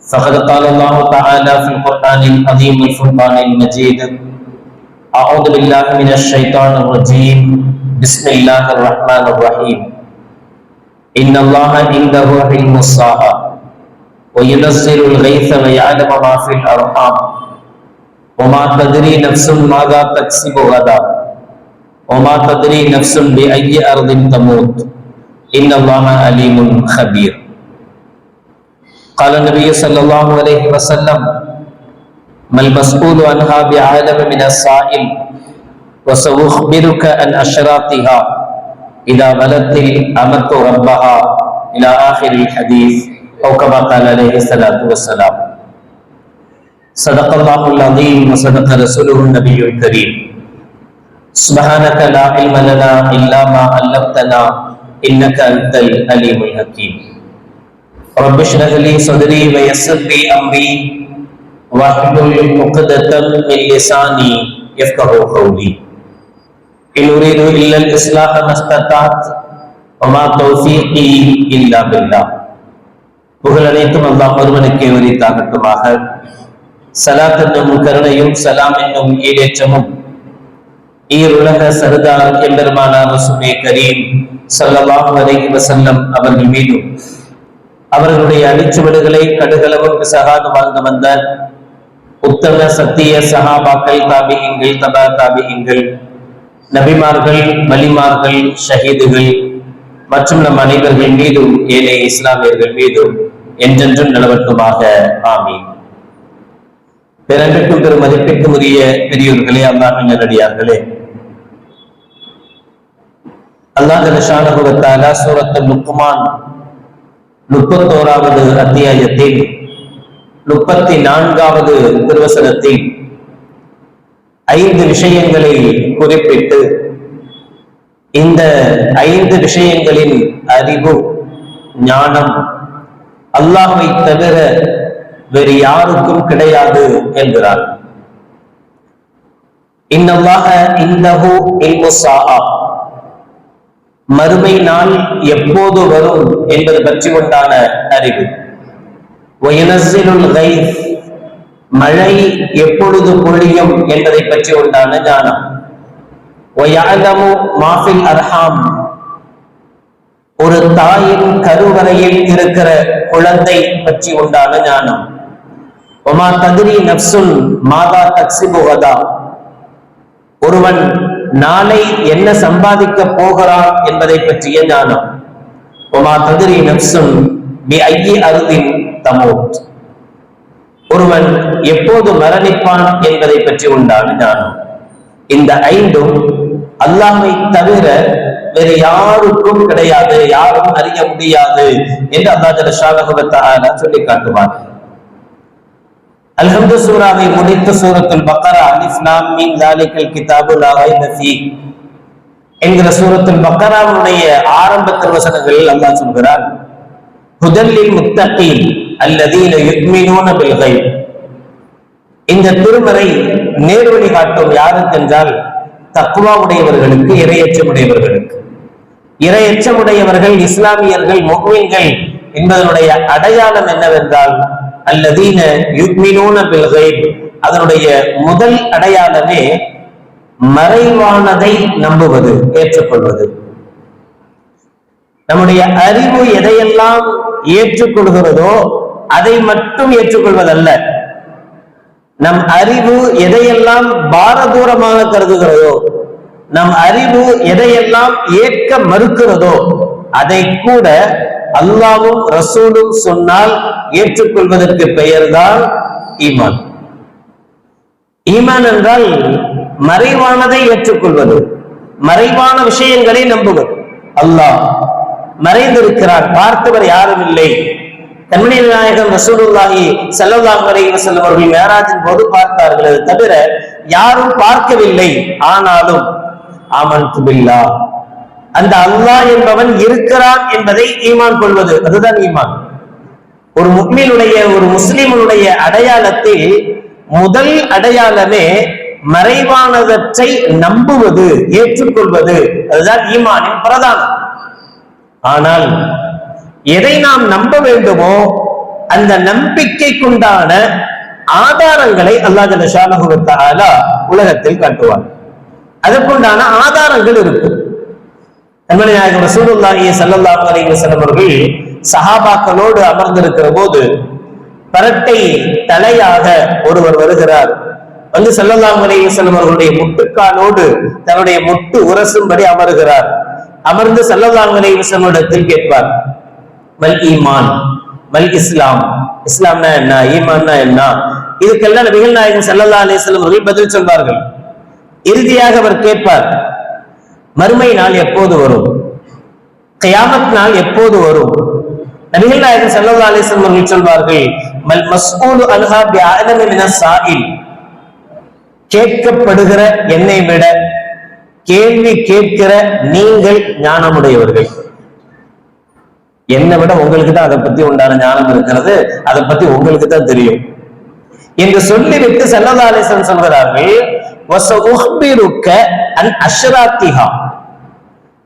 فقد قال الله تعالى في القرآن العظيم الفرقان المجيد أعوذ بالله من الشيطان الرجيم. بسم الله الرحمن الرحيم. إن الله عنده علم الساعة وينزل الغيث ويعلم ما في الأرحام. وما تدري نفس ماذا تكسب غدا وما تدري نفس بأي أرض تموت. إن الله عليم خبير. قال النبي صلى الله عليه وسلم ما المسؤول عنها بعالم من السائل وسأخبرك عن أشراطها إذا ولدت الأمة ربها إلى آخر الحديث. أو كما قال عليه الصلاة والسلام. صدق الله العظيم وصدق رسوله النبي الكريم. سبحانك لا علم لنا إلا ما علمتنا إنك أنت العليم الحكيم. رب اشرح لي صدري ويسر لي أمري واحلل عقدة من لساني يفقه قولي إن أريد إلا الإصلاح ما استطعت وما توفيقي إلا بالله புகழ் அனைத்தும் அல்லாஹ் ஒருவனுக்கே உரித்தாகட்டுமாக சலாத் என்னும் கருணையும் சலாம் என்னும் ஈடேற்றமும் ஈருலக சர்தார் எம்பெருமானார் ரசூலே கரீம் ஸல்லல்லாஹு அலைஹி வஸல்லம் அவர்கள் மீதும் அவர்களுடைய அடிச்சுவடுகளை கடுகளவும் சகாது வாழ்ந்து வந்த உத்தம சத்திய சகாபாக்கள் தாபிகங்கள் தபா தாபிகங்கள் நபிமார்கள் வலிமார்கள் ஷஹீதுகள் மற்றும் நம் அனைவர்கள் மீதும் ஏழை இஸ்லாமியர்கள் மீதும் என்றென்றும் நிலவட்டுமாக. ஆமீன். பிறப்பிற்கும் பெரும் மதிப்பிற்கும் உரிய பெரியோர்களே அல்லாஹின் நேரடியார்களே அல்லாஹ் ஜலஷானகுவத்தாலா சூரத்து லுக்குமான் முப்பத்தோராவது அத்தியாயத்தில் முப்பத்தி நான்காவது திருவசனத்தில் ஐந்து விஷயங்களை குறிப்பிட்டு இந்த ஐந்து விஷயங்களின் அறிவு ஞானம் அல்லாஹை தவிர வேறு யாருக்கும் கிடையாது என்கிறார். இன்னல்லாக இன்னஹு இல்முசாஹா. மறுமை நாள் எப்போது வரும் என்பது பற்றி உண்டான அறிவு. மழை எப்பொழுது பொழியும் என்பதை பற்றி உண்டான ஞானம். மாஃபில் அர்ஹாம் ஒரு தாயின் கருவறையில் இருக்கிற குழந்தை பற்றி உண்டான ஞானம். ஒமா ததிரி நப்சுல் மாதா தக்சிபுகதா ஒருவன் நாளை என்ன சம்பாதிக்க போகிறான் என்பதை பற்றிய ஞானம். ஒமா ததிரி நப்சும் பி ஐயி அருதின் தமோத். ஒருவன் எப்போது மரணிப்பான் என்பதை பற்றி உண்டான ஞானம். இந்த ஐந்தும் அல்லாமை தவிர வேறு யாருக்கும் கிடையாது யாரும் அறிய முடியாது என்று அல்லா ஜலஷாலகுவத்தால சொல்லி காட்டுவார்கள் அல்ஹம்து சூராவை முடித்த சூரத்துல் பக்கரா அலிஸ்லாம் மீன் தாலிக்கல் கிதாபு லா என்கிற சூரத்துல் பக்கராவுடைய ஆரம்ப திருவசனங்களில் அல்லாஹ் சொல்கிறார் ஹுதல்லில் முத்தகீன் அல்லதீன யுக்மினூன பில்கை. இந்த திருமறை நேர்வழி காட்டும் யாருக்கு என்றால் தக்குவாவுடையவர்களுக்கு இரையச்சமுடையவர்களுக்கு. இரையச்சமுடையவர்கள் இஸ்லாமியர்கள் முக்மீன்கள் என்பதனுடைய அடையாளம் என்னவென்றால் அல்லதீன யுக்மினூன பில் அதனுடைய முதல் அடையாளமே மறைவானதை நம்புவது ஏற்றுக்கொள்வது. நம்முடைய அறிவு எதையெல்லாம் ஏற்றுக்கொள்கிறதோ அதை மட்டும் ஏற்றுக்கொள்வதல்ல. நம் அறிவு எதையெல்லாம் பாரதூரமாக கருதுகிறதோ நம் அறிவு எதையெல்லாம் ஏற்க மறுக்கிறதோ அதை கூட அல்லாவும் ரசூலும் சொன்னால் ஏற்றுக்கொள்வதற்கு பெயர்தான் ஈமான். ஈமான் என்றால் மறைவானதை ஏற்றுக்கொள்வது. மறைவான விஷயங்களை நம்புவது. அல்லாஹ் மறைந்திருக்கிறார் பார்த்தவர் யாரும் இல்லை. கண்மணி நாயகம் ரசூலுல்லாஹி ஸல்லல்லாஹு அலைஹி வஸல்லம் அவர்கள் மேராஜின் போது பார்த்தார்கள். அது தவிர யாரும் பார்க்கவில்லை. ஆனாலும் ஆமன் துபில்லா அந்த அல்லாஹ் என்பவன் இருக்கிறான் என்பதை ஈமான் கொள்வது அதுதான் ஈமான். ஒரு முக்மீனுடைய ஒரு முஸ்லிமனுடைய அடையாளத்தில் முதல் அடையாளமே மறைவானவற்றை நம்புவது ஏற்றுக்கொள்வது அதுதான் ஈமானின் பிரதானம். ஆனால் எதை நாம் நம்ப வேண்டுமோ அந்த நம்பிக்கைக்குண்டான ஆதாரங்களை அல்லாஹ் உலகத்தில் காட்டுவார் அதற்குண்டான ஆதாரங்கள் இருக்கும் கண்மணி நாயகம் ரசூலுல்லாஹி ஸல்லல்லாஹு அலைஹி வஸல்லம் அவர்கள் சஹாபாக்களோடு அமர்ந்திருக்கிற போது பரட்டை தலையாக ஒருவர் வருகிறார். வந்து ஸல்லல்லாஹு அலைஹி வஸல்லம் அவர்களுடைய முட்டுக்காலோடு தன்னுடைய முட்டு உரசும்படி அமருகிறார். அமர்ந்து ஸல்லல்லாஹு அலைஹி வஸல்லம் இடத்தில் கேட்பார் மல் ஈமான் மல் இஸ்லாம் இஸ்லாம்னா என்ன ஈமான்னா என்ன? இதுக்கெல்லாம் நபிகள் நாயகம் ஸல்லல்லாஹு அலைஹி வஸல்லம் அவர்கள் பதில் சொல்வார்கள். இறுதியாக அவர் கேட்பார் மறுமை நாள் எப்போது வரும்? கயாமத் நாள் எப்போது வரும்? நபிகள் நாயகம் ஸல்லல்லாஹு அலைஹி அவர்கள் சொல்வார்கள் மல் மஸ்ஊலு அன்ஹா பிஅலம மின கேட்கப்படுகிற என்னை விட கேள்வி கேட்கிற நீங்கள் ஞானமுடையவர்கள். என்னை விட உங்களுக்கு தான் அதை பத்தி உண்டான ஞானம் இருக்கிறது அதை பத்தி உங்களுக்கு தான் தெரியும். என்று சொல்லிவிட்டு செல்லதாலேசன் சொல்கிறார்கள் அன் அஷ்ராத்திஹா."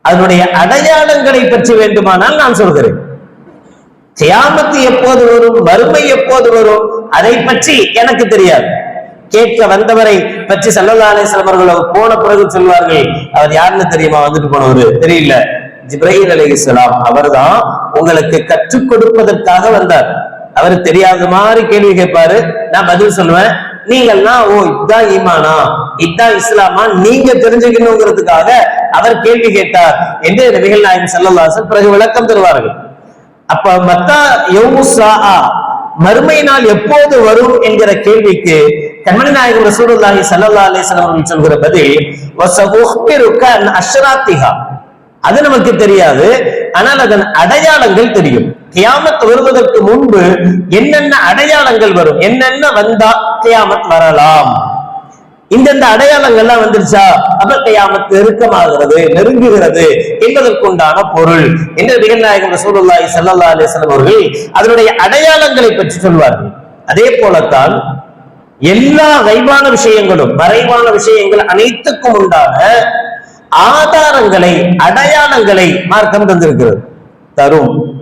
அதனுடைய அடையாளங்களை பற்றி வேண்டுமானால் நான் சொல்கிறேன். கியாமத்து எப்போது வரும் வறுமை எப்போது வரும் அதை பற்றி எனக்கு தெரியாது. கேட்க வந்தவரை பற்றி சல்லல்லா அலிஸ்லாம் அவர்கள் போன பிறகு சொல்வார்கள். அவர் யாருன்னு தெரியுமா? வந்துட்டு போனவர். தெரியல. ஜிப்ரஹீல் அலைஹிஸ்ஸலாம் அவர்தான் உங்களுக்கு கற்றுக் கொடுப்பதற்காக வந்தார். அவர் தெரியாத மாதிரி கேள்வி கேட்பாரு. நான் பதில் சொல்லுவேன். நீங்கள்னா ஓ இதான் ஈமானா? இதான் இஸ்லாமா? நீங்க தெரிஞ்சுக்கணுங்கிறதுக்காக அவர் கேள்வி கேட்டார் என்று நபிகள் நாயகம் செல்லல்லாசன் பிறகு விளக்கம் தருவார்கள். அப்ப மத்தா யௌமுஸ்ஸா மறுமை நாள் எப்போது வரும் என்கிற கேள்விக்கு கண்மணி நாயகம் ரசூலுல்லாஹி ஸல்லல்லாஹு அலைஹி அவர்கள் சொல்கிற பதில் வஸஉஹ்பிருக அன் அது நமக்கு தெரியாது ஆனால் அதன் அடையாளங்கள் தெரியும். கியாமத் வருவதற்கு முன்பு என்னென்ன அடையாளங்கள் வரும்? என்னென்ன வந்தா கியாமத் வரலாம்? இந்தந்த அடையாளங்கள்லாம் வந்துருச்சா? அப்ப கியாமத் நெருக்கமாகிறது நெருங்குகிறது என்பதற்குண்டான பொருள். என்று நிகழ்நாயகம் ரசூலுல்லாஹி சல்லா அலைஹி அவர்கள் அதனுடைய அடையாளங்களை பற்றி சொல்வார்கள். அதே போலத்தான் எல்லா வைவான விஷயங்களும் மறைவான விஷயங்கள் அனைத்துக்கும் உண்டான ஆதாரங்களை அடையாளங்களை மார்க்கம் தந்திருக்கிறது. தரும்.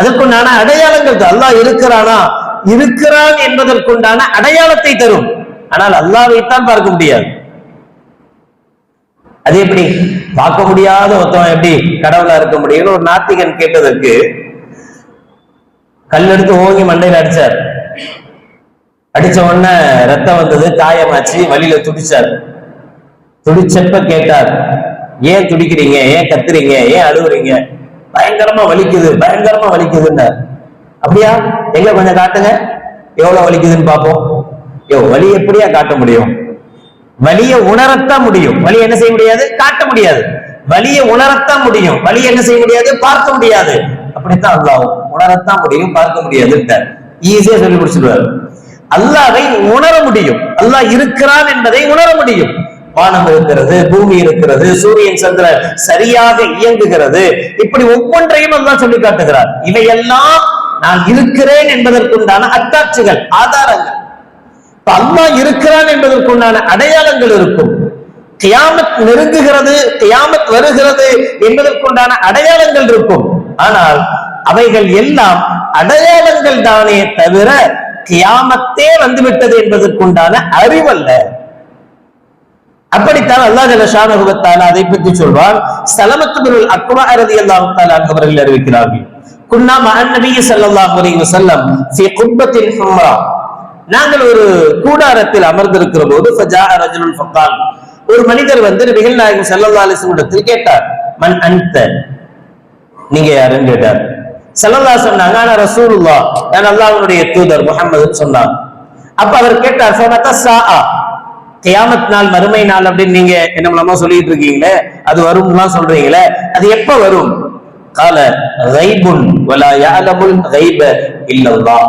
அதற்குண்டான அடையாளங்கள் அல்லாஹ் இருக்கிறானா? இருக்கிறான் என்பதற்குண்டான அடையாளத்தை தரும். ஆனால் அல்லாவைத்தான் பார்க்க முடியாது. அது எப்படி? பார்க்க முடியாத ஒருத்தவன் எப்படி? கடவுளா இருக்க முடியும்னு ஒரு நாத்திகன் கேட்டதற்கு கல் எடுத்து ஓங்கி மண்டையில் அடிச்சார். அடிச்ச உடனே ரத்தம் வந்தது காயமாச்சு வழியில துடிச்சார். துடிச்சப்ப கேட்டார் ஏன் துடிக்கிறீங்க? ஏன் கத்துறீங்க? ஏன் அழுவுறீங்க? பயங்கரமா வலிக்குது பயங்கரமா வலிக்குதுன்னார் அப்படியா? எங்களை கொஞ்சம் காட்டுங்க. எவ்வளவு வலிக்குதுன்னு பார்ப்போம். யோ வலி எப்படியா காட்ட முடியும்? வலிய உணரத்தான் முடியும். வலி என்ன செய்ய முடியாது? காட்ட முடியாது. வலிய உணரத்தான் முடியும். வலி என்ன செய்ய முடியாது? பார்க்க முடியாது. அப்படித்தான் அல்லாவும் உணரத்தான் முடியும் பார்க்க முடியாது ஈஸியா சொல்லி முடிச்சிடுவார். அல்லாவை உணர முடியும். அல்லாஹ் இருக்கிறான் என்பதை உணர முடியும். வானம் இருக்கிறது பூமி இருக்கிறது சூரியன் சந்திரன் சரியாக இயங்குகிறது. இப்படி ஒவ்வொன்றையும் அல்லாஹ் சொல்லி காட்டுகிறார். இவையெல்லாம் நான் இருக்கிறேன் என்பதற்குண்டான அத்தாட்சிகள் ஆதாரங்கள். இப்ப இருக்கிறான் என்பதற்குண்டான அடையாளங்கள் இருக்கும். கியாமத் நெருங்குகிறது கியாமத் வருகிறது என்பதற்குண்டான அடையாளங்கள் இருக்கும். ஆனால் அவைகள் எல்லாம் அடையாளங்கள் தானே தவிர கியாமத்தே வந்துவிட்டது என்பதற்குண்டான அறிவல்ல. அப்படித்தான் அல்லாஹ் ஜல்ல அதை பற்றி சொல்வார். சலமத்து பின் அக்வா அரதி தஆலா அவர்கள் அறிவிக்கிறார்கள். குன்னா மகன் நபி சல்லாஹ் அலைஹி வஸல்லம் ஃபீ நாங்கள் ஒரு கூடாரத்தில் அமர்ந்திருக்கிற போது ஃபஜாஅ ரஜுலுன் ஃபகால். ஒரு மனிதர் வந்து நபிகள் நாயகம் ஸல்லல்லாஹு அலிசமிடத்தில் கேட்டார் மன் அன்த? நீங்க யாருன்னு கேட்டார். ஸல்லல்லாஹு சொன்னாங்க ஆனா ரசூலுல்லாஹ். நான் அல்லாஹனுடைய தூதர் முஹம்மதுன்னு சொன்னாங்க அப்ப அவர் கேட்டார் கியாமத் நாள் மறுமை நாள் அப்படின்னு நீங்க என்ன மூலமா சொல்லிட்டு இருக்கீங்களே அது வரும்லாம் சொல்றீங்களே அது எப்ப வரும்? கால ரைபுன் வலா யாலமுல் ரைப இல்லல்லாஹ்.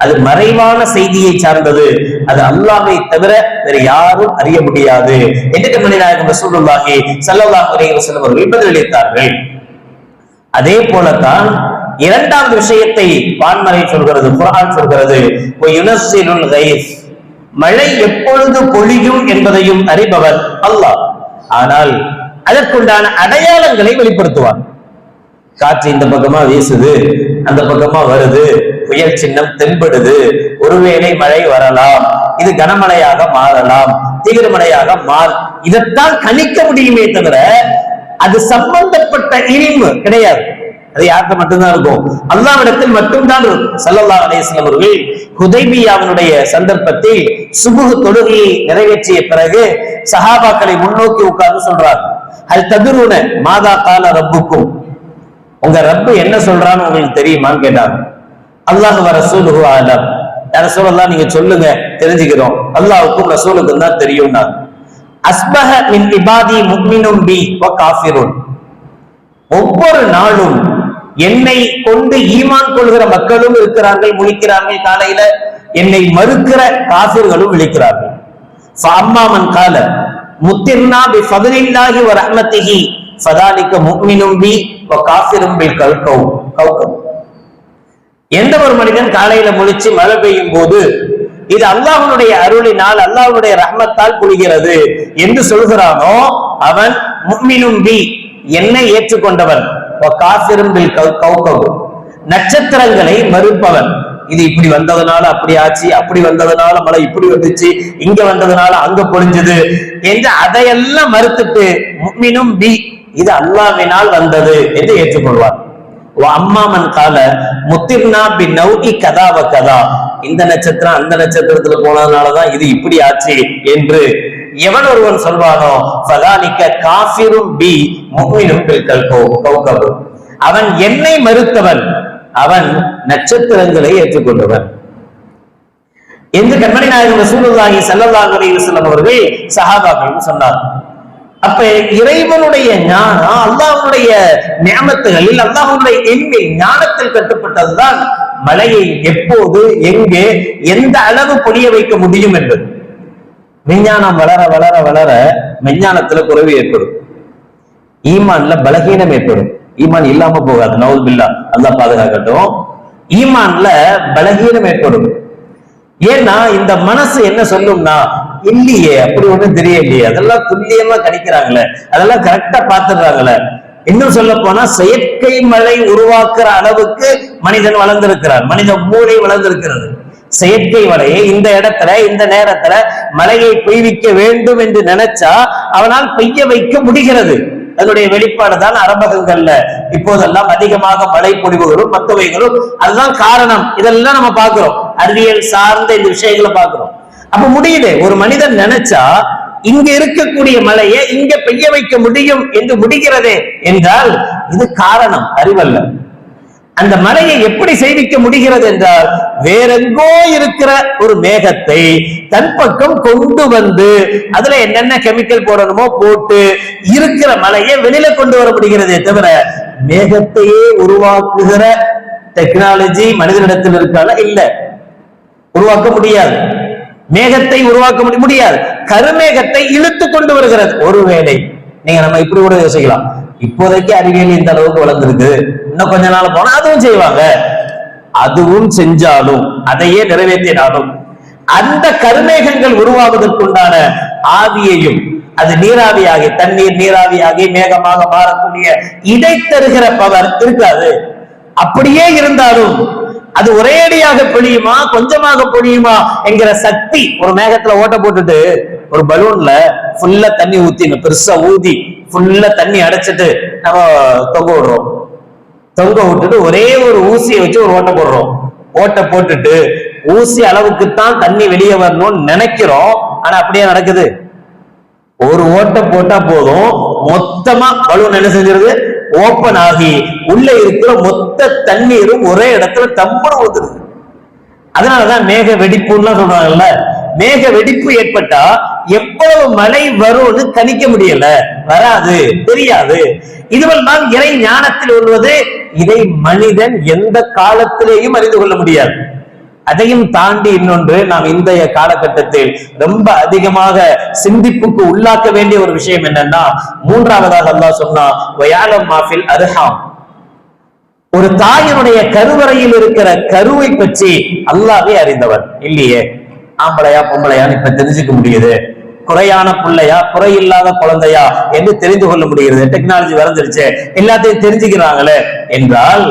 அது மறைவான செய்தியை சார்ந்தது. அது அல்லாமை தவிர வேற யாரும் அறிய முடியாது. என்று கண்மணி நாயகம் ரசூலுல்லாஹி ஸல்லல்லாஹு அலைஹி வஸல்லம் அவர்கள் பதிலளித்தார்கள் அதே போலத்தான் இரண்டாவது விஷயத்தை வான்மறை சொல்கிறது குரான் சொல்கிறது மழை எப்பொழுது பொழியும் என்பதையும் அறிபவர் அல்லாஹ். ஆனால் அதற்குண்டான அடையாளங்களை வெளிப்படுத்துவார். காற்று இந்த பக்கமா வீசுது அந்த பக்கமா வருது புயல் சின்னம் தென்படுது ஒருவேளை மழை வரலாம் இது கனமழையாக மாறலாம் தீவிரமழையாக மாறும் இதைத்தான் கணிக்க முடியுமே தவிர அது சம்பந்தப்பட்ட இனிமு கிடையாது. அது யார்கிட்ட மட்டும்தான் இருக்கும்? அல்லாவிடத்தில் மட்டும்தான் இருக்கும். சல்லல்லா அலேஸ்லம் அவர்கள் ஹுதைபியாவினுடைய சந்தர்ப்பத்தில் சுபுகு தொழுகையை நிறைவேற்றிய பிறகு சஹாபாக்களை முன்னோக்கி உட்கார்ந்து சொல்றாரு அது தகுருன மாதா கால ரப்புக்கும். உங்க ரப்பு என்ன சொல்றான்னு உங்களுக்கு தெரியுமான்னு கேட்டாங்க. அல்லாஹ் வர சூலுகு ஆலம் யார சொல்லலாம் நீங்க சொல்லுங்க தெரிஞ்சுக்கிறோம். அல்லாஹ்வுக்கும் ரசூலுக்கும் தான் தெரியும்னா அஸ்பஹ மின் இபாதி முக்மினும் பி வ காஃபிருன். ஒவ்வொரு நாளும் என்னை கொண்டு ஈமான் கொள்கிற மக்களும் இருக்கிறார்கள் முழிக்கிறார்கள். காலையில என்னை மறுக்கிற காசிர்களும் விழிக்கிறார்கள் அம்மாமன் கால முத்திர்னா பி ஃபதுலில்லாஹி வ ரஹ்மத்திஹி ஃபதாலிக முக்மினும் பி வ காஃபிரும் பில் எந்த ஒரு மனிதன் காலையில முழிச்சு மழை பெய்யும் போது இது அல்லாஹனுடைய அருளினால் அல்லாஹனுடைய ரஹ்மத்தால் புரிகிறது என்று சொல்கிறானோ அவன் முக்மினும் பி என்னை ஏற்றுக்கொண்டவன். காசிரும்பில் கௌகவு. நட்சத்திரங்களை மறுப்பவன். இது இப்படி வந்ததுனால அப்படி ஆச்சு அப்படி வந்ததுனால மழை இப்படி வந்துச்சு இங்க வந்ததுனால அங்க பொழிஞ்சது என்று அதையெல்லாம் மறுத்துட்டு முக்மினும் பி இது அல்லாவினால் வந்தது என்று ஏற்றுக்கொள்வார் அம்மாமன் கால முத்திர்னா பி நௌகி கதாவ கதா. இந்த நட்சத்திரம் அந்த நட்சத்திரத்துல போனதுனாலதான் இது இப்படி ஆச்சு என்று எவன் ஒருவன் சொல்வானோ பதானிக்க காஃபிரும் பி முக்மினும் பில் கல்கோ கௌகபு. அவன் என்னை மறுத்தவன் அவன் நட்சத்திரங்களை ஏற்றுக்கொண்டவன். என்று கண்மணி நாயகம் சூழ்நிலாகி ஸல்லல்லாஹு அலைஹி அவர்கள் சஹாபாக்களுக்கு சொன்னார். அப்ப இறைவனுடைய ஞானம் அல்லாஹனுடைய நியமத்துகளில் அல்லாஹனுடைய எண்ணில் ஞானத்தில் கட்டுப்பட்டதுதான் மலையை எப்போது எங்கே எந்த அளவு பொழிய வைக்க முடியும் என்பது. விஞ்ஞானம் வளர வளர வளர விஞ்ஞானத்துல குறைவு ஏற்படும். ஈமான்ல பலகீனம் ஏற்படும். ஈமான் இல்லாம போகாது. நவுல் பில்லா. அல்லாஹ் பாதுகாக்கட்டும். ஈமான்ல பலகீனம் ஏற்படும். ஏன்னா இந்த மனசு என்ன சொல்லும்னா இல்லையே அப்படி ஒண்ணும் தெரியலையே அதெல்லாம் துல்லியமா கணிக்கிறாங்களே. அதெல்லாம் கரெக்டா பாத்துடுறாங்களே இன்னும் சொல்ல போனா செயற்கை மழை உருவாக்குற அளவுக்கு மனிதன் வளர்ந்திருக்கிறார் மனித மூளை வளர்ந்திருக்கிறது. செயற்கை மழையை இந்த இடத்துல இந்த நேரத்துல மழையை பெய்விக்க வேண்டும் என்று நினைச்சா அவனால் பெய்ய வைக்க முடிகிறது. அதனுடைய வெளிப்பாடு தான் அரபகங்கள்ல. இப்போதெல்லாம் அதிகமாக மழை பொழிவுகளும் மத்தவைகளும் அதுதான் காரணம். இதெல்லாம் நம்ம பார்க்கிறோம். அறிவியல் சார்ந்த இந்த விஷயங்களை பார்க்கிறோம். அப்ப முடியுது. ஒரு மனிதன் நினைச்சா இங்க இருக்கக்கூடிய மழையை இங்க பெய்ய வைக்க முடியும் என்று முடிகிறதே என்றால் இது காரணம். அறிவல்ல. அந்த மலையை எப்படி செய்விக்க முடிகிறது என்றால் வேறெங்கோ இருக்கிற ஒரு மேகத்தை தன் பக்கம் கொண்டு வந்து அதுல என்னென்ன கெமிக்கல் போடணுமோ போட்டு இருக்கிற மலையை வெளியில கொண்டு வர முடிகிறதே தவிர மேகத்தையே உருவாக்குகிற டெக்னாலஜி மனிதனிடத்தில் இருக்கால இல்ல. உருவாக்க முடியாது. மேகத்தை உருவாக்க முடியாது. கருமேகத்தை இழுத்து கொண்டு வருகிறது. ஒருவேளை. நீங்க நம்ம இப்படி கூட யோசிக்கலாம். இப்போதைக்கு அறிவியல் இந்த அளவுக்கு வளர்ந்துருக்கு. இன்னும் கொஞ்ச நாள் போனா அதுவும் செய்வாங்க. அதுவும் செஞ்சாலும் அதையே நிறைவேற்றினாலும். அந்த கருமேகங்கள் உருவாவதற்குண்டான ஆவியையும் அது நீராவியாகி தண்ணீர் நீராவியாகி மேகமாக மாறக்கூடிய இதை தருகிற பவர் இருக்காது. அப்படியே இருந்தாலும் அது ஒரேடியாக பொழியுமா கொஞ்சமாக பொழியுமா என்கிற சக்தி ஒரு மேகத்துல ஓட்ட போட்டுட்டு ஒரு பலூன்ல ஃபுல்லா தண்ணி ஊத்தி பெருசா ஊதி ஃபுல்லா தண்ணி அடைச்சிட்டு நம்ம தொங்க விடுறோம். தொங்க விட்டுட்டு ஒரே ஒரு ஊசியை வச்சு ஒரு ஓட்டை போடுறோம். ஓட்டை போட்டுட்டு ஊசி அளவுக்கு தான் தண்ணி வெளியே வரணும்னு நினைக்கிறோம். ஆனா அப்படியே நடக்குது. ஒரு ஓட்டை போட்டா போதும். மொத்தமா பலூன் என்ன செஞ்சிருது? ஓப்பன் ஆகி உள்ள இருக்கிற மொத்த தண்ணீரும் ஒரே இடத்துல தம்புன்னு ஊத்துது. அதனாலதான் மேக வெடிப்புன்னு சொல்றாங்கல்ல. மேக வெடிப்பு ஏற்பட்டா எவ்வளவு மழை வரும்னு கணிக்க முடியல. வராது தெரியாது. இதுவெல்லாம் இறை ஞானத்தில் உள்ளது இதை மனிதன் எந்த காலத்திலேயும் அறிந்து கொள்ள முடியாது. அதையும் தாண்டி இன்னொன்று நாம் இன்றைய காலகட்டத்தில் ரொம்ப அதிகமாக சிந்திப்புக்கு உள்ளாக்க வேண்டிய ஒரு விஷயம் என்னன்னா மூன்றாவதாக அல்லாஹ் சொன்னா வயாலம் மாஃபில் அர்ஹாம். ஒரு தாயினுடைய கருவறையில் இருக்கிற கருவை பற்றி அல்லாவே அறிந்தவர் இல்லையே? ஆம்பளையா பொம்பளையான்னு இப்ப தெரிஞ்சுக்க முடியுது. குறையான பிள்ளையா குறை இல்லாத குழந்தையா என்று தெரிந்து கொள்ள முடிகிறது. டெக்னாலஜி வளர்ந்துருச்சு. எல்லாத்தையும் தெரிஞ்சுக்கிறாங்களே என்றால்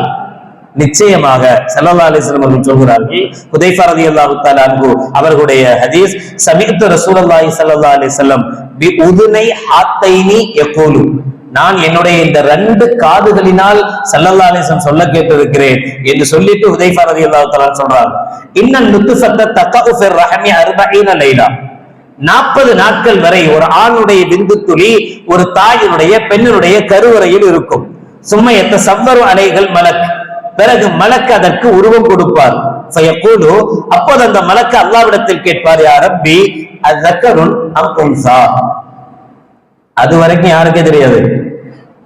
நிச்சயமாக சல்லல்லா அலிஸ்லாம் அவர்கள் சொல்கிறார்கள் ஹுதைஃபா ரலியல்லாஹு அன்பு அவர்களுடைய ஹதீஸ் சமீபத்து ரசூலுல்லாஹி ஸல்லல்லாஹு அலைஹி உதுனை ஹாத்தைனி எப்போலும் நான் என்னுடைய இந்த ரெண்டு காதுகளினால் சல்லல்லா சொல்ல கேட்டிருக்கிறேன் என்று சொல்லிட்டு உதயபாரதி ரலியல்லாஹு தஆலா சொல்றாங்க இன்னும் நுத்து சத்த ஃபிர் ரஹமி 40 லைலா. நாற்பது நாட்கள் வரை ஒரு ஆணுடைய விந்து துளி ஒரு தாயினுடைய பெண்ணினுடைய கருவறையில் இருக்கும். சுமையத்த சவ்வரு அலைகள் மலக். பிறகு மலக்கு அதற்கு உருவம் கொடுப்பார். ஃபயக்கூலு அப்போது அந்த மலக்கு அல்லாவிடத்தில் கேட்பார் யார் ரப்பி அzzakkarun அம் அது வரைக்கும் யாருக்கே தெரியாது.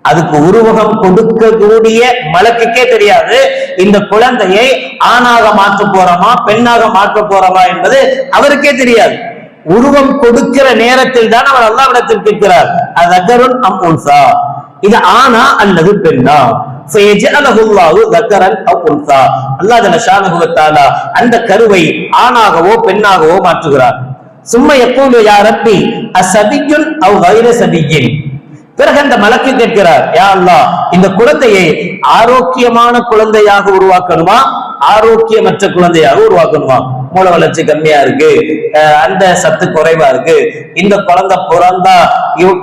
அதுக்கு உருவகம் கொடுக்கக்கூடிய மலக்குக்கே தெரியாது. இந்த குழந்தையை ஆணாக மாற்ற போறோமா பெண்ணாக மாற்ற போறோமா என்பது அவருக்கே தெரியாது. உருவம் கொடுக்கிற நேரத்தில் தான் அவர் அல்லாவிடத்தில் கேட்கிறார். அது அகருன் அம்புல்சா இது ஆனா அல்லது பெண்ணா? அந்த கருவை ஆணாகவோ பெண்ணாகவோ மாற்றுகிறார். சும்மா எப்போது யார் அப்பி அசபியுன் அவ் வைர சபியின் பிறகு அந்த மலக்கு கேட்கிறார் யா அல்லா இந்த குழந்தையை ஆரோக்கியமான குழந்தையாக உருவாக்கணுமா? ஆரோக்கியமற்ற குழந்தையாக உருவாக்கணுமா? மூல வளர்ச்சி கம்மியா இருக்கு அஹ் அந்த சத்து குறைவா இருக்கு இந்த குழந்தை பிறந்தா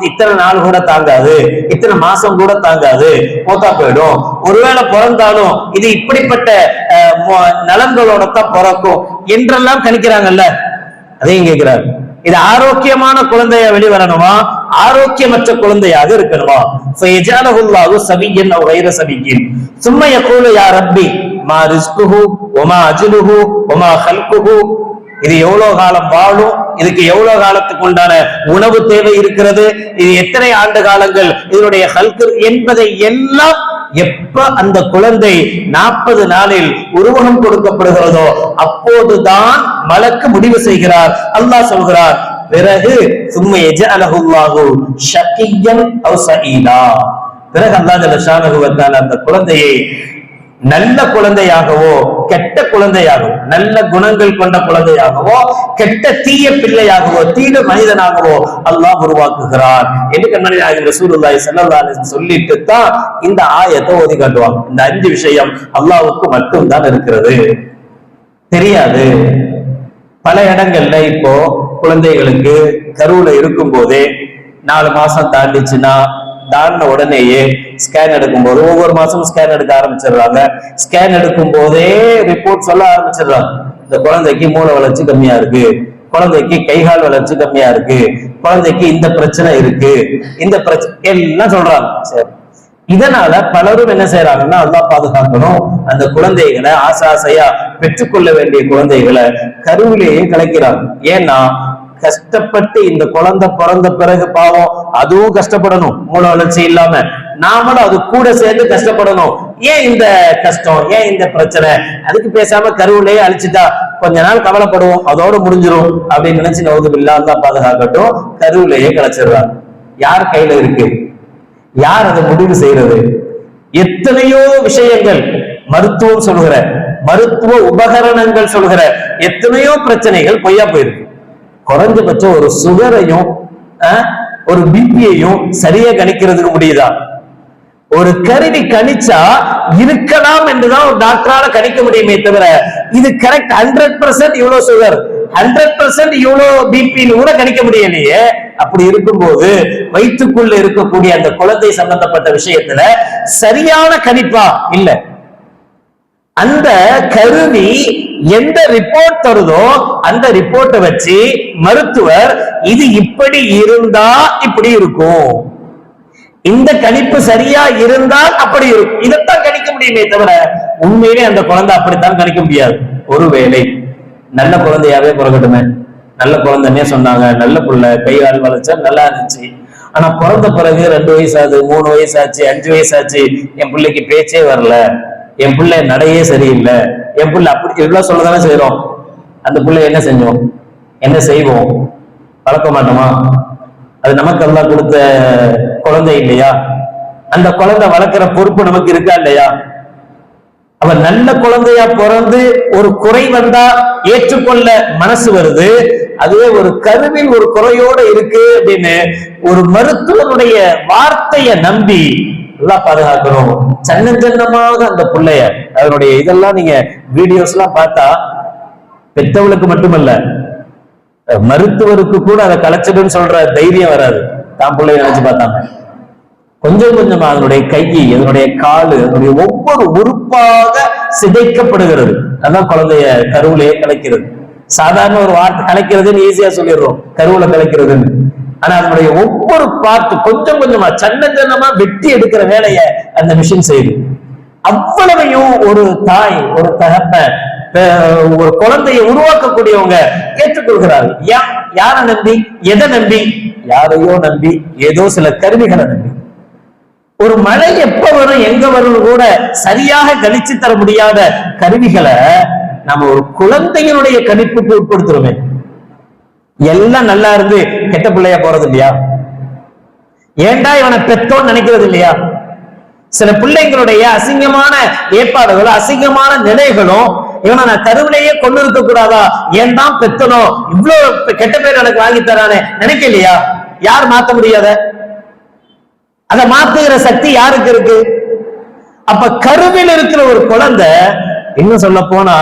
இத்தனை நாள் கூட தாங்காது இத்தனை மாசம் கூட தாங்காது மூத்தா போயிடும். ஒருவேளை பிறந்தாலும் இது இப்படிப்பட்ட அஹ், நலன்களோட தான் பிறக்கும் என்றெல்லாம் கணிக்கிறாங்கல்ல. அதையும் கேட்கிறாரு. இது ஆரோக்கியமான குழந்தையா வெளிவரணுமா? ஆரோக்கியமற்ற குழந்தையாக இருக்கணுமா? ஃபயஜாலஹுல்லாஹு சபியன் அவ் கைர சும்மா யகூலு யா ரப்பி மா ரிஸ்குஹு உமா அஜுலுஹு உமா ஹல்குஹு. இது எவ்வளவு காலம் வாழும்? இதுக்கு எவ்வளவு காலத்துக்கு உண்டான உணவு தேவை இருக்கிறது? இது எத்தனை ஆண்டு காலங்கள்? இதனுடைய ஹல்கு என்பதை எல்லாம் எப்ப அந்த குழந்தை நாற்பது நாளில் உருவகம் கொடுக்கப்படுகிறதோ அப்போதுதான் மலக்கு முடிவு செய்கிறார். அல்லாஹ் சொல்கிறார் பிறகு சும்ம எஜஅலஹுல்லாஹு ஷகியன் அவ் சஈதா பிறகு அல்லாஹ் அந்த குழந்தையை நல்ல குழந்தையாகவோ கெட்ட குழந்தையாகவோ நல்ல குணங்கள் கொண்ட குழந்தையாகவோ கெட்ட தீய பிள்ளையாகவோ தீய மனிதனாகவோ அல்லாஹ் உருவாக்குகிறார் என்று கண்மணி நாயகம் ரசூலுல்லாஹி ஸல்லல்லாஹு சொல்லிட்டு தான் இந்த ஆயத்தை ஓதி காட்டுவாங்க இந்த அஞ்சு விஷயம் அல்லாவுக்கு மட்டும்தான் இருக்கிறது. தெரியாது. பல இடங்கள்ல இப்போ குழந்தைகளுக்கு கருவுல இருக்கும் போதே நாலு மாசம் தாண்டிச்சுன்னா தாண்டின உடனேயே ஸ்கேன் எடுக்கும் போது ஒவ்வொரு மாசமும் ஸ்கேன் எடுக்க ஆரம்பிச்சிடுறாங்க. ஸ்கேன் எடுக்கும் போதே ரிப்போர்ட் சொல்ல ஆரம்பிச்சிடுறாங்க. இந்த குழந்தைக்கு மூளை வளர்ச்சி கம்மியா இருக்கு. குழந்தைக்கு கைகால் வளர்ச்சி கம்மியா இருக்கு. குழந்தைக்கு இந்த பிரச்சனை இருக்கு. இந்த பிரச்சனை எல்லாம் சொல்றாங்க. சரி. இதனால பலரும் என்ன செய்யறாங்கன்னா அல்லா பாதுகாக்கணும். அந்த குழந்தைகளை ஆசை ஆசையா பெற்றுக்கொள்ள வேண்டிய குழந்தைகளை கருவிலேயே கலைக்கிறாங்க. ஏன்னா கஷ்டப்பட்டு இந்த குழந்தை பிறந்த பிறகு பாவம் அதுவும் கஷ்டப்படணும். மூல வளர்ச்சி இல்லாம. நாமளும் அது கூட சேர்ந்து கஷ்டப்படணும். ஏன் இந்த கஷ்டம்? ஏன் இந்த பிரச்சனை? அதுக்கு பேசாம கருவிலேயே அழிச்சிட்டா கொஞ்ச நாள் கவலைப்படுவோம். அதோட முடிஞ்சிரும் அப்படின்னு நினைச்சு நோது இல்லாம பாதுகாக்கட்டும். கருவிலேயே கலைச்சிடுறாங்க. யார் கையில இருக்கு? யார் அதை முடிவு செய்யறது? எத்தனையோ விஷயங்கள் மருத்துவம் சொல்கிற மருத்துவ உபகரணங்கள் சொல்கிற எத்தனையோ பிரச்சனைகள் பொய்யா போயிருக்கு. குறைஞ்சபட்சம் ஒரு சுகரையும் அஹ், ஒரு பிபியையும் சரியா கணிக்கிறதுக்கு முடியுதா? ஒரு கருவி கணிச்சா இருக்கலாம் என்றுதான் ஒரு டாக்டரால கணிக்க முடியுமே தவிர இது கரெக்ட் ஹண்ட்ரட் பர்சன்ட் இவ்வளவு சுகர் ஹண்ட்ரட் பர்சன்ட் இவ்வளவு பிபின்னு கூட கணிக்க முடியலையே. அப்படி இருக்கும்போது வயிற்றுக்குள்ள இருக்கக்கூடிய அந்த குழந்தை சம்பந்தப்பட்ட விஷயத்துல சரியான கணிப்பா? இல்ல. அந்த கருவி எந்த ரிப்போர்ட் தருதோ அந்த ரிப்போர்ட்டை வச்சு மருத்துவர் இது இப்படி இருந்தா இப்படி இருக்கும். இந்த கணிப்பு சரியா இருந்தால் அப்படி இருக்கும். இதைத்தான் கணிக்க முடியுமே தவிர உண்மையிலே அந்த குழந்தை அப்படித்தான் கணிக்க முடியாது. ஒருவேளை நல்ல குழந்தையாவே பிறகட்டுமே நல்ல குழந்தைன்னே சொன்னாங்க. நல்ல புள்ள கை கால் வளைச்சா நல்லா இருந்துச்சு. ஆனா பிறந்த பிறகு ரெண்டு வயசு ஆகுது மூணு வயசு ஆச்சு அஞ்சு வயசு ஆச்சு. என் பிள்ளைக்கு பேச்சே வரல. என் பிள்ளை நடையே சரியில்லை. என் பிள்ளை அப்படி இவ்வளவு சொல்லதானே செய்யறோம் அந்த பிள்ளை என்ன செஞ்சோம்? என்ன செய்வோம்? வளர்க்க மாட்டோமா? அது நமக்கு எல்லாம் கொடுத்த குழந்தை இல்லையா? அந்த குழந்தை வளர்க்கிற பொறுப்பு நமக்கு இருக்கா இல்லையா? அவன் நல்ல குழந்தையா பிறந்து ஒரு குறை வந்தா ஏற்றுக்கொள்ள மனசு வருது. அதுவே ஒரு கருவில் ஒரு குறையோட இருக்கு அப்படின்னு ஒரு மருத்துவனுடைய வார்த்தையை நம்பி நல்லா பாதுகாக்கணும். சன்ன அந்த பிள்ளைய அதனுடைய இதெல்லாம் நீங்க வீடியோஸ் எல்லாம் பார்த்தா பெத்தவளுக்கு மட்டுமல்ல மருத்துவருக்கு கூட அதை கலைச்சிடுன்னு சொல்ற தைரியம் வராது. தான் பிள்ளைய நினைச்சு பார்த்தாங்க கொஞ்சம் கொஞ்சமா அதனுடைய கை அதனுடைய காலு அதனுடைய ஒவ்வொரு உறுப்பாக சிதைக்கப்படுகிறது. அதான் குழந்தைய கருவிலேயே கலைக்கிறது. சாதாரண ஒரு வார்த்தை கலைக்கிறதுன்னு ஈஸியா சொல்லிடுறோம். கருவுல கலைக்கிறதுன்னு. ஆனா அதனுடைய ஒவ்வொரு பார்த்து கொஞ்சம் கொஞ்சமா சன்ன சன்னமா வெட்டி எடுக்கிற வேலையை அந்த மிஷின் செய்யுது. அவ்வளவையும் ஒரு தாய் ஒரு தகப்ப ஒரு குழந்தையை உருவாக்கக்கூடியவங்க ஏற்றுக்கொள்கிறார்கள் யா- யாரை நம்பி? எதை நம்பி? யாரையோ நம்பி. ஏதோ சில கருவிகளை நம்பி. ஒரு மழை எப்ப வரும் எங்க வரும் கூட சரியாக கணிச்சு தர முடியாத கருவிகளை நம்ம ஒரு குழந்தையினுடைய கணிப்புக்கு உட்படுத்துறோமே. எல்லாம் நல்லா இருந்து கெட்ட பிள்ளையா போறது இல்லையா? ஏன்டா இவனை பெத்தோன்னு நினைக்கிறது இல்லையா? சில பிள்ளைங்களுடைய அசிங்கமான ஏற்பாடுகளும் அசிங்கமான நிலைகளும் இவனை நான் கருவிலேயே கொண்டு இருக்க கூடாதா? ஏன் தான் பெத்தனும் இவ்வளவு கெட்ட பேர் எனக்கு வாங்கி தரானே நினைக்கலையா? யார் மாத்த முடியாத? அதை மாத்துகிற சக்தி யாருக்கு இருக்கு? அப்ப கருவில் இருக்கிற ஒரு குழந்தை இன்னும் சொல்ல போனா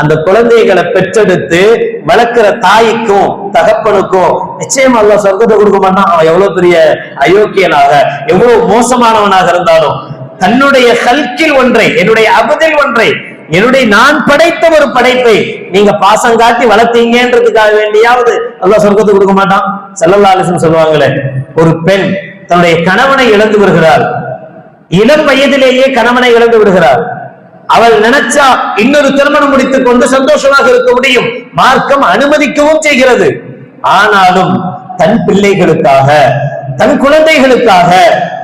அந்த குழந்தைகளை பெற்றெடுத்து வளர்க்கிற தாய்க்கும் தகப்பனுக்கும் நிச்சயம் அல்ல சொர்க்கத்தை கொடுக்க மாட்டான். அவன் எவ்வளவு பெரிய அயோக்கியனாக எவ்வளவு மோசமானவனாக இருந்தாலும் தன்னுடைய ஹல்கில் ஒன்றை என்னுடைய அபதில் ஒன்றை என்னுடைய நான் படைத்த ஒரு படைப்பை நீங்க பாசம் காட்டி வளர்த்தீங்கன்றதுக்காக வேண்டியாவது அல்ல சொர்க்கத்தை கொடுக்க மாட்டான். செல்லல்லாலிசன் சொல்லுவாங்களே ஒரு பெண் தன்னுடைய கணவனை இழந்து வருகிறாள் இளம் வயதிலேயே கணவனை இழந்து விடுகிறார் அவள் நினைச்சா இன்னொரு திருமணம் முடித்துக் கொண்டு சந்தோஷமாக இருக்க முடியும். மார்க்கம் அனுமதிக்கவும் செய்கிறது. ஆனாலும் தன் பிள்ளைகளுக்காக தன் குழந்தைகளுக்காக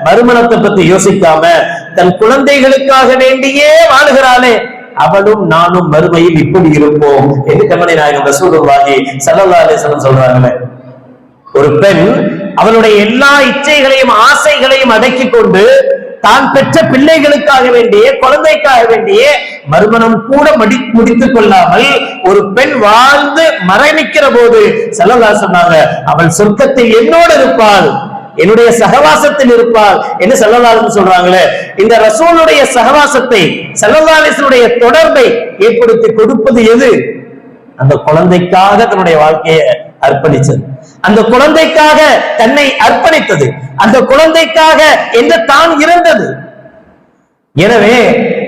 மறுமணத்தை பத்தி யோசிக்காம தன் குழந்தைகளுக்காக வேண்டியே வாழுகிறாளே. அவளும் நானும் மறுமையில் இப்படி இருப்போம் என்று கமலை நாயகம் ரசூலுல்லாஹி ஸல்லல்லாஹு அலைஹி சொல்றாங்களே ஒரு பெண் அவளுடைய எல்லா இச்சைகளையும் ஆசைகளையும் அடக்கிக் கொண்டு தான் பெற்ற பிள்ளைகளுக்காக வேண்டிய குழந்தைக்காக வேண்டிய மறுமணம் கூட மடி முடித்துக் கொள்ளாமல் ஒரு பெண் வாழ்ந்து மரணிக்கிற போது செல்லல்லா சொன்னாங்க அவள் சொர்க்கத்தில் என்னோடு இருப்பாள் என்னுடைய சகவாசத்தில் இருப்பாள் என்று செல்லல்லாலும் சொல்றாங்களே. இந்த ரசூலுடைய சகவாசத்தை செல்லல்லாலிசனுடைய தொடர்பை ஏற்படுத்தி கொடுப்பது எது? அந்த குழந்தைக்காக தன்னுடைய வாழ்க்கையை அர்ப்பணிச்சது அந்த குழந்தைக்காக தன்னை அர்ப்பணித்தது. அந்த குழந்தைக்காக என்று தான் இருந்தது. எனவே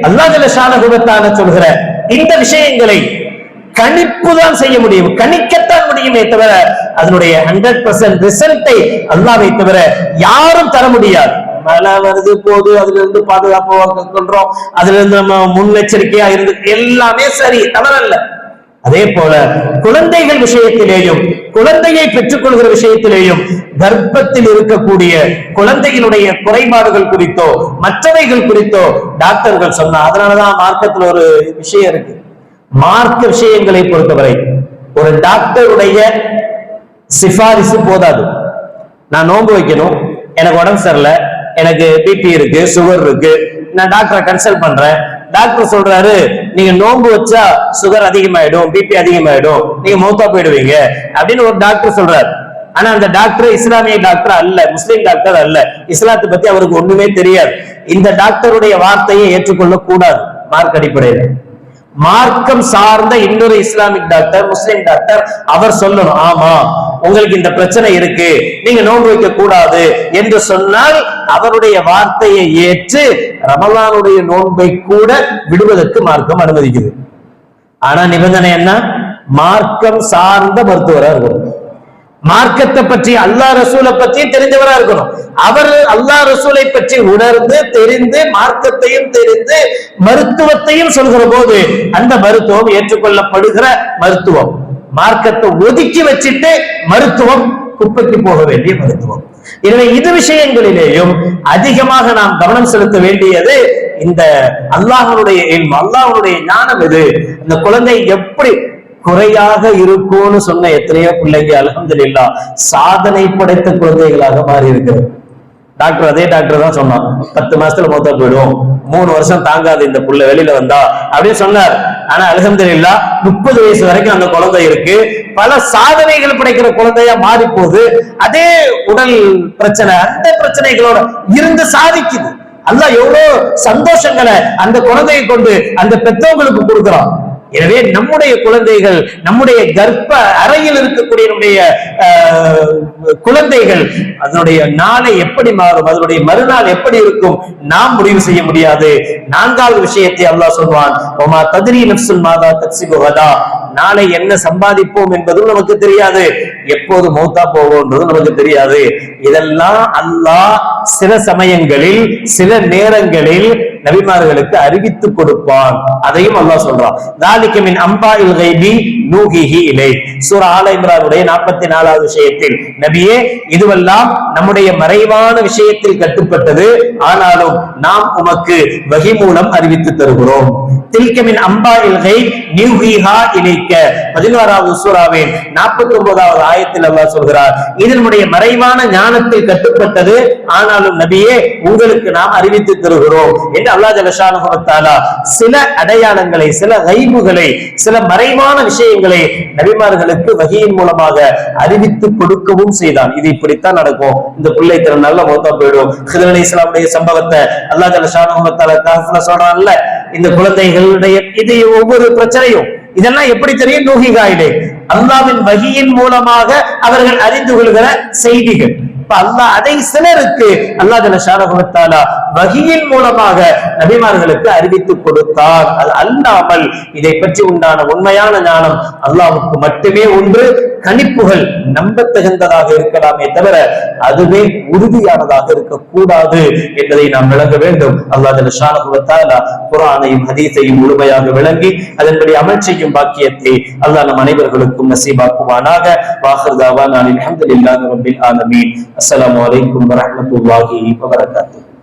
அல்லாஹல ஷானகுபத்தான சொல்கிற இந்த விஷயங்களை கணிப்பு தான் செய்ய முடியும். கணிக்கத்தான் முடியுமே தவிர அதனுடைய ஹண்ட்ரட் பர்சன்ட் ரிசல்ட்டை அல்லாவை தவிர யாரும் தர முடியாது. மழை வருது போது அதுல இருந்து பாதுகாப்பு கொள்றோம். அதுல இருந்து நம்ம முன்னெச்சரிக்கையா இருந்து எல்லாமே சரி தவறல்ல. அதே போல குழந்தைகள் விஷயத்திலேயும் குழந்தையை பெற்றுக்கொள்கிற விஷயத்திலேயும் கர்ப்பத்தில் இருக்கக்கூடிய குழந்தையினுடைய குறைபாடுகள் குறித்தோ மற்றவைகள் குறித்தோ டாக்டர்கள் சொன்னா அதனாலதான் மார்க்கத்தில் ஒரு விஷயம் இருக்கு. மார்க்க விஷயங்களை பொறுத்தவரை ஒரு டாக்டருடைய சிபாரிசு போதாது. நான் நோன்பு வைக்கணும் எனக்கு உடம்பு சரியில்லை எனக்கு பிபி இருக்கு சுகர் இருக்கு நான் டாக்டரை கன்சல்ட் பண்றேன் டாக்டர் சொல்றாரு நீங்க நோன்பு வச்சா சுகர் அதிகமாயிடும் பிபி அதிகமாயிடும். நீங்க மௌத்தா போயிடுவீங்க. அப்படின்னு ஒரு டாக்டர் சொல்றாரு. ஆனா அந்த டாக்டர் இஸ்லாமிய டாக்டர் அல்ல முஸ்லிம் டாக்டர் அல்ல. இஸ்லாத்தை பத்தி அவருக்கு ஒண்ணுமே தெரியாது. இந்த டாக்டருடைய வார்த்தையை ஏற்றுக்கொள்ள கூடாது மார்க் அடிப்படையில். மார்க்கம் சார்ந்த இன்னொரு இஸ்லாமிக் டாக்டர் முஸ்லிம் டாக்டர் அவர் சொல்லணும் ஆமா உங்களுக்கு இந்த பிரச்சனை இருக்கு நீங்க நோன்பு வைக்க கூடாது என்று சொன்னால் அவருடைய வார்த்தையை ஏற்று ரமலானுடைய நோன்பை கூட விடுவதற்கு மார்க்கம் அனுமதிக்குது. ஆனா நிபந்தனை என்ன? மார்க்கம் சார்ந்த மருத்துவரா இருக்கணும். மார்க்கத்தை பற்றி அல்லாஹ் ரசூலை பற்றி தெரிஞ்சவரா இருக்கணும். அவர் அல்லாஹ் ரசூலை பற்றி உணர்ந்து தெரிந்து மார்க்கத்தையும் தெரிந்து மருத்துவத்தையும் சொல்கிற போது அந்த மருத்துவம் ஏற்றுக்கொள்ளப்படுகிற மருத்துவம். மார்க்கத்தை ஒதுக்கி வச்சிட்டு மருத்துவம் குப்பைக்கு போக வேண்டிய மருத்துவம். எனவே இது விஷயங்களிலேயும் அதிகமாக நாம் கவனம் செலுத்த வேண்டியது இந்த அல்லாஹனுடைய அல்லாஹனுடைய ஞானம் இது இந்த குழந்தை எப்படி குறையாக இருக்கும்னு சொன்ன எத்தனையோ பிள்ளைங்க அலமதுல்லா சாதனை படைத்த குழந்தைகளாக மாறி இருக்கிறது டாக்டர் அதே டாக்டர் தான் சொன்னான் பத்து மாசத்துல மொத்தம் போயிடும் மூணு வருஷம் தாங்காது இந்த புள்ள வெளியில வந்தா அப்படின்னு சொன்னார். ஆனா அலகம்துல்லா முப்பது வயசு வரைக்கும் அந்த குழந்தை இருக்கு. பல சாதனைகள் படைக்கிற குழந்தையா மாறி போகுது அதே உடல் பிரச்சனை அந்த பிரச்சனைகளோட இருந்து சாதிக்குது. அல்ல எவ்வளவு சந்தோஷங்களை அந்த குழந்தையை கொண்டு அந்த பெற்றவங்களுக்கு கொடுக்கிறான். எனவே நம்முடைய குழந்தைகள் நம்முடைய கர்ப்ப அறையில் இருக்கக்கூடிய நம்முடைய குழந்தைகள் அதனுடைய நாளை எப்படி மாறும் அதனுடைய மறுநாள் எப்படி இருக்கும் நாம் முடிவு செய்ய முடியாது. நான்காவது விஷயத்தை அல்லாஹ் சொல்வான் ஒமா தத்ரி நப்சுல் மாதா தக்சிபு நாளை என்ன சம்பாதிப்போம் என்பதும் நமக்கு தெரியாது. எப்போது மௌத்தா போவோன்றதும் நமக்கு தெரியாது. இதெல்லாம் அல்லாஹ் சில சமயங்களில் சில நேரங்களில் நபிமார்களுக்கு அறிவித்து கொடுப்பான். அதையும் அல்லாஹ் சொல்றான். தாலிக்கமின் அம்பா இல் கைபி நூகிஹி இலை சூரா ஆல இம்ரானுடைய நாற்பத்தி நாலாவது விஷயத்தில் நபியே இதுவெல்லாம் நம்முடைய மறைவான விஷயத்தில் கட்டுப்பட்டது. ஆனாலும் நாம் உமக்கு வகி மூலம் அறிவித்து தருகிறோம். தில்கமின் அம்பா இல்கை நியூஹிஹா இணைக்க பதினோராவது சூறாவின் நாற்பத்தி ஒன்பதாவது ஆயத்தில் அல்லாஹ் சொல்கிறார் இது நம்முடைய மறைவான ஞானத்தில் கட்டுப்பட்டது. ஆனாலும் நபியே உங்களுக்கு நாம் அறிவித்து தருகிறோம். என்று அல்லாஹ் ஜலஷானுகத்தாலா சில அடையாளங்களை சில கைபுகளை சில மறைவான விஷயங்களை நபிமார்களுக்கு வகையின் மூலமாக அறிவித்து கொடுக்கவும் செய்தான். இது இப்படித்தான் நடக்கும். இந்த பிள்ளை திறன் நல்ல மொத்தம் போயிடும். ஹிதர் அலி இஸ்லாமுடைய சம்பவத்தை அல்லாஹ் ஜலஷானுகத்தாலா ஷானுமத்தால சொல்றான்ல இந்த குழந்தைகளுடைய இது ஒவ்வொரு பிரச்சனையும். இதெல்லாம் எப்படி தெரியும்? நூகிகாயிலே அல்லாவின் வகியின் மூலமாக அவர்கள் அறிந்து கொள்கிற செய்திகள். இப்ப அல்லாஹ் அதை சிலருக்கு அல்லாஹ் ஜல்ல ஷானஹு வகியின் மூலமாக நபிமார்களுக்கு அறிவித்து கொடுத்தார். அது அல்லாமல் இதை பற்றி உண்டான உண்மையான ஞானம் அல்லாவுக்கு மட்டுமே ஒன்று கணிப்புகள் நம்பத்தகுந்ததாக இருக்கலாமே தவிர அதுவே உறுதியானதாக இருக்கக்கூடாது என்பதை நாம் விளங்க வேண்டும். அல்லாஹ் ஜல்ல ஷானஹு ஹதீஸையும் முழுமையாக விளங்கி அதன்படி அமல் செய்யும் பாக்கியத்தை அல்லாஹ் நம் அனைவர்களுக்கும் நசீபாக்குவானாக. வாஹிர் நான் அல்ஹம்துலில்லாஹி ரப்பில் ஆலமீன். அஸ்லாம் வலைக்கும் வரஹ்மத்துல்லாஹி வபரகாத்துஹு.